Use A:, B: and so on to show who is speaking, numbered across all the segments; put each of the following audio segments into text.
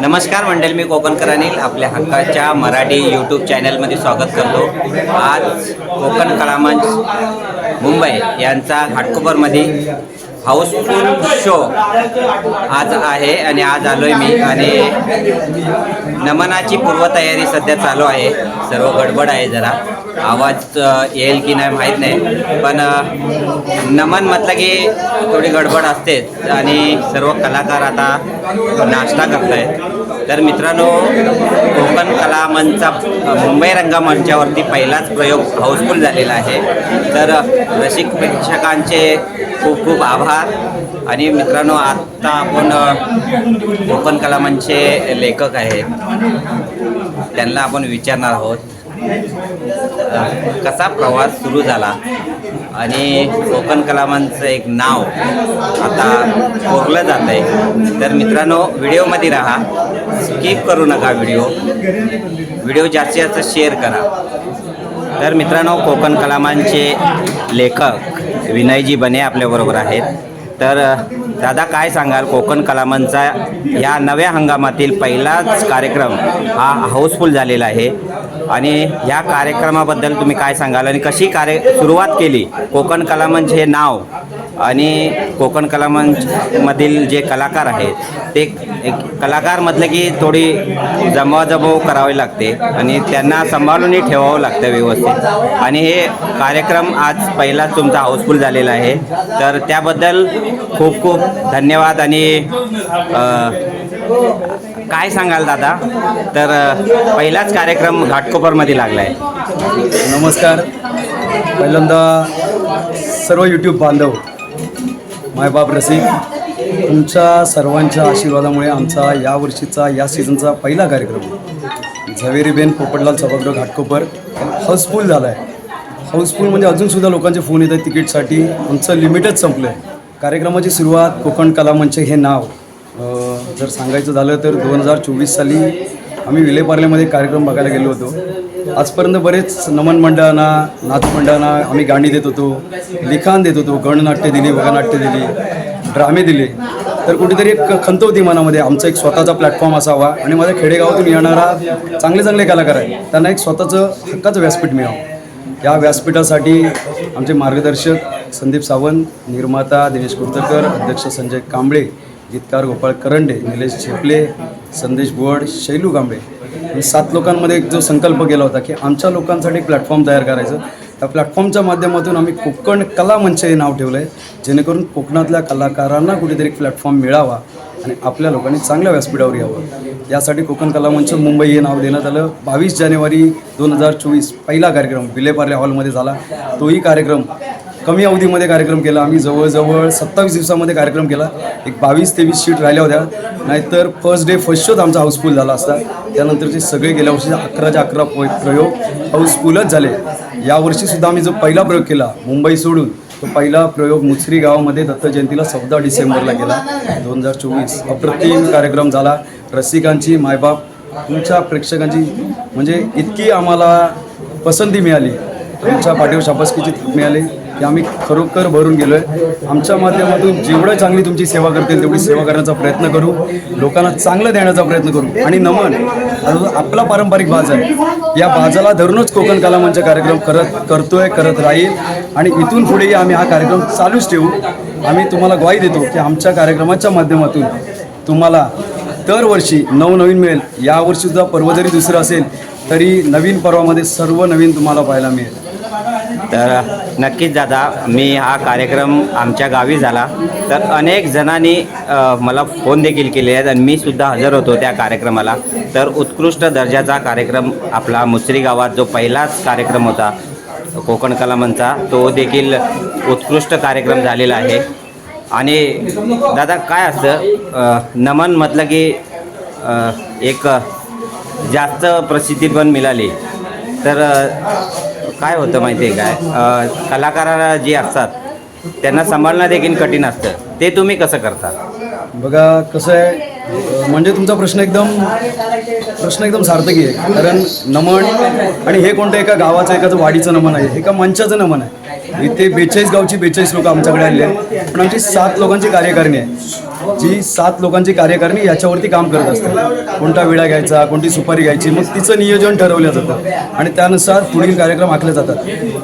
A: नमस्कार मंडळी मी कोकणकर अनिल आपल्या हक्काच्या मराठी यूट्यूब चॅनलमध्ये स्वागत करतो. आज कोकण कलामंच मुंबई यांचा घाटकोपरमध्ये हाऊसफुल शो आज आहे आणि आज आलो आहे मी आणि नमनाची पूर्वतयारी सध्या चालू आहे. सर्व गडबड आहे जरा. आवाज येईल की नाही माहीत नाही. पण नमन म्हटलं की थोडी गडबड असतेच आणि सर्व कलाकार आता नाश्ता करत आहेत तर मित्रांनो कोकण कला मंचचा मुंबई रंगमंचावरती पहिलाच प्रयोग हाऊसफुल झालेला आहे. तर रसिक प्रेक्षकांचे खूप खूप आभार. आणि मित्रांनो आत्ता आपण कोकण कला लेखक आहेत. त्यांना आपण विचारणार आहोत कसा प्रवास सुरू झाला? आणि कोकण कलामांचं एक नाव आता कोरलं जात आहे तर मित्रांनो व्हिडिओमध्ये राहा. स्किप करू नका व्हिडिओ. व्हिडिओ जास्तीत जास्त शेअर करा. तर मित्रांनो कोकण कलामांचे लेखक विनयजी बने आपल्याबरोबर आहेत. तर दादा काय सांगाल? कोकण कलामांचा या नव्या हंगामातील पहिलाच कार्यक्रम हा हाऊसफुल झालेला आहे. आणि ह्या कार्यक्रमाबद्दल तुम्ही काय सांगाल आणि कशी कार्य सुरुवात केली? कोकण कलामंच हे नाव आणि कोकण कलामंचमधील जे कलाकार आहेत ते एक कलाकार म्हटलं की थोडी जमवाजमव करावी लागते आणि त्यांना सांभाळूनही ठेवावं लागतं व्यवस्थित. आणि हे कार्यक्रम आज पहिलाच तुमचा हाऊसफुल झालेला आहे. तर त्याबद्दल खूप खूप धन्यवाद आणि काय सांगाल दादा? तर पहिलाच कार्यक्रम घाटकोपरमध्ये लागला आहे
B: नमस्कार. पहिल्यांदा सर्व यूट्यूब बांधव मायबाप रसिक तुमच्या सर्वांच्या आशीर्वादामुळे आमचा या वर्षीचा या सीझनचा पहिला कार्यक्रम. झवेरीबेन पोपटलाल सभागृह घाटकोपर. हाऊसफुल झाला आहे हाऊसफुल म्हणजे अजूनसुद्धा लोकांचे फोन येत आहेत तिकीटसाठी. आमचं लिमिटच संपलं आहे कार्यक्रमाची सुरुवात कोकण कलामंच हे नाव. जर सांगायचं झालं तर दोन हजार चोवीस साली आम्ही विलेपार्लेमध्ये कार्यक्रम बघायला गेलो होतो. आजपर्यंत बरेच नमन मंडळांना नाचमंडळांना आम्ही गाणी देत होतो लिखाण देत होतो गणनाट्य दिली वगनाट्य दिली ड्रामे दिले. तर कुठेतरी एक खंत होती मनामध्ये आमचा एक स्वतःचा प्लॅटफॉर्म असावा आणि माझ्या खेडेगावातून येणारा चांगले चांगले कलाकार आहेत त्यांना एक स्वतःचं हक्काचं व्यासपीठ मिळावं. या व्यासपीठासाठी आमचे मार्गदर्शक संदीप सावंत निर्माता दिनेश कुर्तकर अध्यक्ष संजय कांबळे गीतकार गोपाळ करंडे निलेश झेपले संदेश बोर्ड शैलू कांबळे सात लोकांमध्ये एक जो संकल्प केला होता की आमच्या लोकांसाठी एक प्लॅटफॉर्म तयार करायचं. त्या प्लॅटफॉर्मच्या माध्यमातून आम्ही कोकण कला मंच हे नाव ठेवलं आहे जेणेकरून कोकणातल्या कलाकारांना कुठेतरी प्लॅटफॉर्म मिळावा आणि आपल्या लोकांनी चांगल्या व्यासपीठावर यावं. यासाठी कोकण कला मंच मुंबई हे नाव देण्यात आलं. बावीस जानेवारी दोन हजार चोवीस पहिला कार्यक्रम विलेपार्ले हॉलमध्ये झाला. तोही कार्यक्रम कमी अवधीमध्ये कार्यक्रम केला. आम्ही जवळजवळ सत्तावीस दिवसामध्ये कार्यक्रम केला. एक बावीस तेवीस सीट राहिल्या होत्या. नाहीतर फर्स्ट डे फर्स्ट शोच आमचा हाऊसफुल झाला असता. त्यानंतरचे सगळे गेल्या वर्षी अकराच्या अकरा प्रयोग हाऊसफुलच झाले. यावर्षीसुद्धा आम्ही जो पहिला प्रयोग केला मुंबई सोडून तो पहिला प्रयोग मुसरी गावामध्ये दत्त जयंतीला चौदा डिसेंबरला केला. दोन हजार चोवीस अप्रतिम कार्यक्रम झाला. रसिकांची मायबाप तुमच्या प्रेक्षकांची म्हणजे इतकी आम्हाला पसंती मिळाली. तुमच्या पाठीवर शाबासकीची थाप मिळाली की आम्ही खरोखर भरून गेलो आहे आमच्या माध्यमातून जेवढं चांगली तुमची सेवा करतील तेवढी सेवा करण्याचा प्रयत्न करू. लोकांना चांगलं देण्याचा प्रयत्न करू. आणि नमन आपला पारंपरिक बाज आहे या बाजाला धरूनच कोकण कला मंच कार्यक्रम करत करतोय करत राहील. आणि इथून पुढेही आम्ही हा कार्यक्रम चालूच ठेवू. आम्ही तुम्हाला ग्वाही देतो की आमच्या कार्यक्रमाच्या माध्यमातून तुम्हाला दरवर्षी नवनवीन मिळेल. यावर्षीसुद्धा पर्व जरी दुसरं असेल तरी नवीन पर्वामध्ये सर्व नवीन तुम्हाला पाहायला मिळेल.
A: तर नक्कीच दादा मी हा कार्यक्रम आमच्या गावी झाला. तर अनेक जणांनी मला फोन देखील केले आहेत आणि मी सुद्धा हजर होतो त्या कार्यक्रमाला. तर उत्कृष्ट दर्जाचा कार्यक्रम आपला मुसरी गावात जो पहिलाच कार्यक्रम होता कोकण कलामंचा तो देखील उत्कृष्ट कार्यक्रम झालेला आहे. आणि दादा काय असतं नमन म्हटलं की एक जास्त प्रसिद्धी पण मिळाली. तर काय होतं माहिती आहे काय? अ, कलाकाराला जे असतात त्यांना सांभाळणं देखील कठीण असतं. ते तुम्ही कसं करता?
B: बघा कसं आहे अं, म्हणजे तुमचा प्रश्न एकदम प्रश्न एकदम सार्थकी आहे. कारण नमन आणि हे कोणतं एका गावाचं एकाचं वाडीचं नमन आहे एका मंचाचं नमन आहे. इथे बेचाळीस गावची बेचाळीस लोक आमच्याकडे आले आहेत. पण आमची सात लोकांची कार्यकारिणी आहे. जी सात लोकांची कार्यकारिणी याच्यावरती काम करत असते कोणता विडा घ्यायचा कोणती सुपारी घ्यायची मग तिचं नियोजन ठरवलं जातं. आणि त्यानुसार पुढील कार्यक्रम आखले जातात.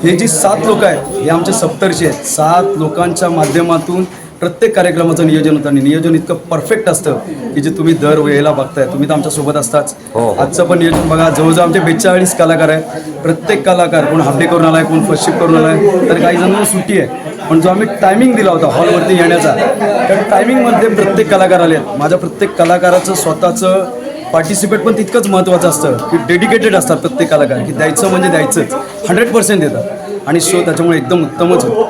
B: हे जी सात लोक आहेत हे आमचे सप्तर्षी आहेत. सात लोकांच्या माध्यमातून प्रत्येक कार्यक्रमाचं नियोजन होतं. आणि नियोजन इतकं परफेक्ट असतं की जे तुम्ही दर वेळेला बघताय. तुम्ही तर आमच्यासोबत असताच.
A: हो.
B: आजचं पण नियोजन बघा. जवळजवळ आमचे बेचाळीस कलाकार आहेत. प्रत्येक कलाकार कोण हाफ डे करून आलाय कोण फर्स्ट शिफ्ट करून आलाय तर काही जणांना सुट्टी आहे. पण जो आम्ही टायमिंग दिला होता हॉलवरती येण्याचा कारण टायमिंगमध्ये प्रत्येक कलाकार आले आहेत माझ्या प्रत्येक कलाकाराचं स्वतःचं पार्टिसिपेट पण तितकंच महत्त्वाचं असतं की डेडिकेटेड असतात प्रत्येक कलाकार की द्यायचं म्हणजे द्यायचंच. हंड्रेड पर्सेंट देतात. आणि शो त्याच्यामुळे एकदम उत्तमच होतो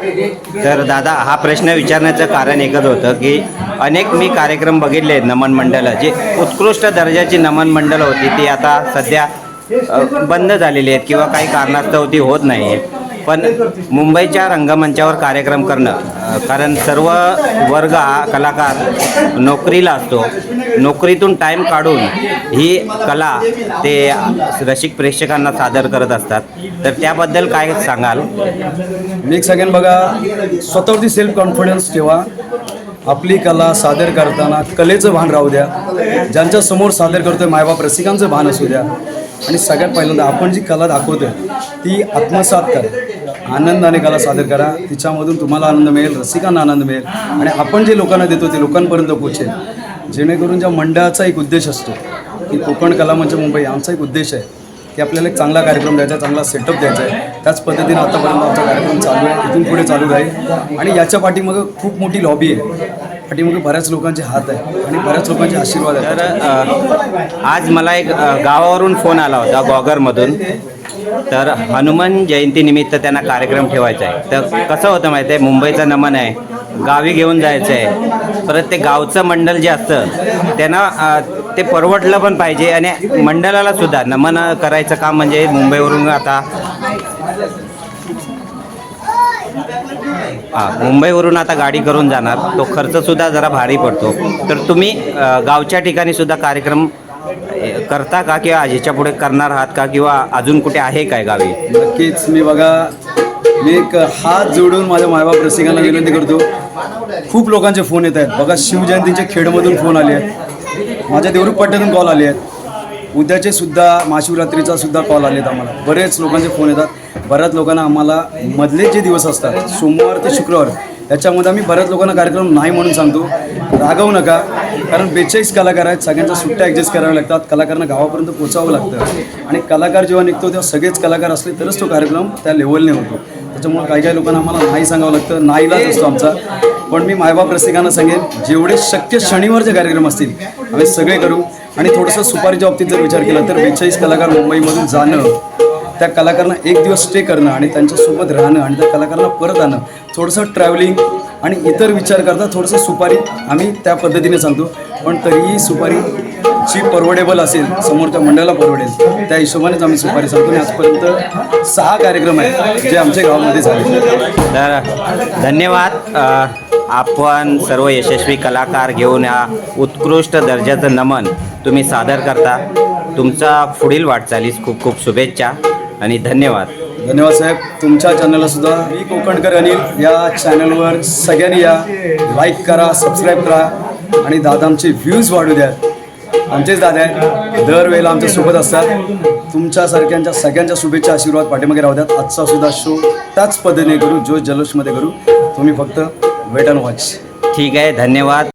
A: तर दादा हा प्रश्न विचारण्याचं कारण एकच होतं की अनेक मी कार्यक्रम बघितले आहेत नमन मंडळं. जे उत्कृष्ट दर्जाची नमन मंडळं होती ती आता सध्या बंद झालेली आहेत किंवा काही कारणास्तव ती होत नाही आहे पण मुंबईच्या रंगमंचावर कार्यक्रम करणं. कारण सर्व वर्ग हा कलाकार नोकरीला असतो. नोकरीतून टाईम काढून ही कला ते रसिक प्रेक्षकांना सादर करत असतात. तर त्याबद्दल काय सांगाल?
B: मी एक सांगेन बघा. स्वतःवरती सेल्फ कॉन्फिडन्स ठेवा. आपली कला सादर करताना कलेचं भान राहू द्या. ज्यांच्या समोर सादर करतोय मायबाप रसिकांचं भान असू द्या. आणि सगळ्यात पहिल्यांदा आपण जी कला दाखवतोय ती आत्मसात करा. आनंदाने कला सादर करा. तिच्यामधून तुम्हाला आनंद मिळेल रसिकांना आनंद मिळेल. आणि आपण जे लोकांना देतो ते लोकांपर्यंत पोचेल जेणेकरून ज्या मंडळाचा एक उद्देश असतो की कोकण कला म्हणजे मुंबई आमचा एक उद्देश आहे की आपल्याला एक चांगला कार्यक्रम द्यायचा आहे चांगला सेटअप द्यायचा आहे. त्याच पद्धतीने आतापर्यंत आमचा कार्यक्रम चालू आहे इथून पुढे चालू राहील. आणि याच्या पाठीमागं खूप मोठी लॉबी आहे. पाठीमागे बऱ्याच लोकांचे हात आहे आणि बऱ्याच लोकांचे आशीर्वाद आहे
A: तर आज मला एक गावावरून फोन आला होता गॉगरमधून. तर हनुमान जयंतीनिमित्त त्यांना कार्यक्रम ठेवायचा आहे. तर कसं होतं माहिती आहे? मुंबईचं नमन आहे. गावी घेऊन जायचं आहे. परत ते गावचं मंडल जे असतं त्यांना ते परवडलं पण पाहिजे आणि मंडळाला सुद्धा नमन करायचं काम म्हणजे मुंबईवरून आता हां मुंबईवरून आता गाडी करून जाणार. तो खर्चसुद्धा जरा भारी पडतो. तर तुम्ही गावच्या ठिकाणी सुद्धा कार्यक्रम करता का किंवा ह्याच्या पुढे करणार आहात का किंवा अजून कुठे आहे काय गावी?
B: नक्कीच मी बघा मी एक हात जोडून माझ्या मायबाप रसिकांना विनंती करतो. खूप लोकांचे फोन येत आहेत. बघा शिवजयंतीच्या खेडमधून फोन आले आहेत. माझ्या देवरूप पट्ट्यातून कॉल आले आहेत. उद्याचे सुद्धा महाशिवरात्रीचा सुद्धा कॉल आलेत आम्हाला. बरेच लोकांचे फोन येतात. बऱ्याच लोकांना आम्हाला मधले जे दिवस असतात सोमवार ते शुक्रवार याच्यामध्ये आम्ही बऱ्याच लोकांना कार्यक्रम नाही म्हणून सांगतो. रागवू नका. कारण बेचाळीस कलाकार आहेत सगळ्यांच्या सुट्ट्या ॲडजस्ट कराव्या लागतात. कलाकारांना गावापर्यंत पोचावं लागतं. आणि कलाकार जेव्हा निघतो तेव्हा सगळेच कलाकार असले तरच तो कार्यक्रम त्या लेवलने होतो. त्याच्यामुळे काही काही लोकांना आम्हाला नाही सांगावं लागतं नाईलाज असतो आमचा. पण मी मायबाप रसिकांना सांगेन जेवढे शक्य शनिवारचे कार्यक्रम असतील आम्ही सगळे करू. आणि थोडंसं सुपारीच्या बाबतीत जर विचार केला तर बेचाळीस कलाकार मुंबईमधून जाणं त्या कलाकारांना एक दिवस स्टे करणं आणि त्यांच्यासोबत राहणं आणि त्या कलाकारांना परत आणणं थोडंसं ट्रॅव्हलिंग आणि इतर विचार करता थोडंसं सुपारी आम्ही त्या पद्धतीने सांगतो. पण तरीही सुपारी जी परवडेबल असेल समोरच्या मंडळाला परवडेल त्या हिशोबानेच आम्ही सुपारी सांगतो. आणि आजपर्यंत सहा कार्यक्रम आहेत जे आमच्या गावामध्ये झाले.
A: तर धन्यवाद. आपण सर्व यशस्वी कलाकार घेऊन या उत्कृष्ट दर्जाचं नमन तुम्ही सादर करता. तुमचा पुढील वाटचालीस खूप खूप शुभेच्छा आणि धन्यवाद.
B: धन्यवाद साहेब. तुमच्या चॅनलला सुद्धा मी कोकणकर अनिल. या चॅनलवर सगळ्यांनी या. लाईक करा सबस्क्राईब करा. आणि दादांचे व्ह्यूज वाढू द्या. आमचेच दादा आहेत. दरवेळेला आमच्यासोबत असतात. तुमच्यासारख्यांच्या सगळ्यांच्या शुभेच्छा आशीर्वाद पाठीमागे राहू द्यात. आजचा सुद्धा शो त्याच पद्धतीने करू जो जलोषमध्ये करू. तुम्ही फक्त वेट अँड वॉच
A: ठीक आहे धन्यवाद.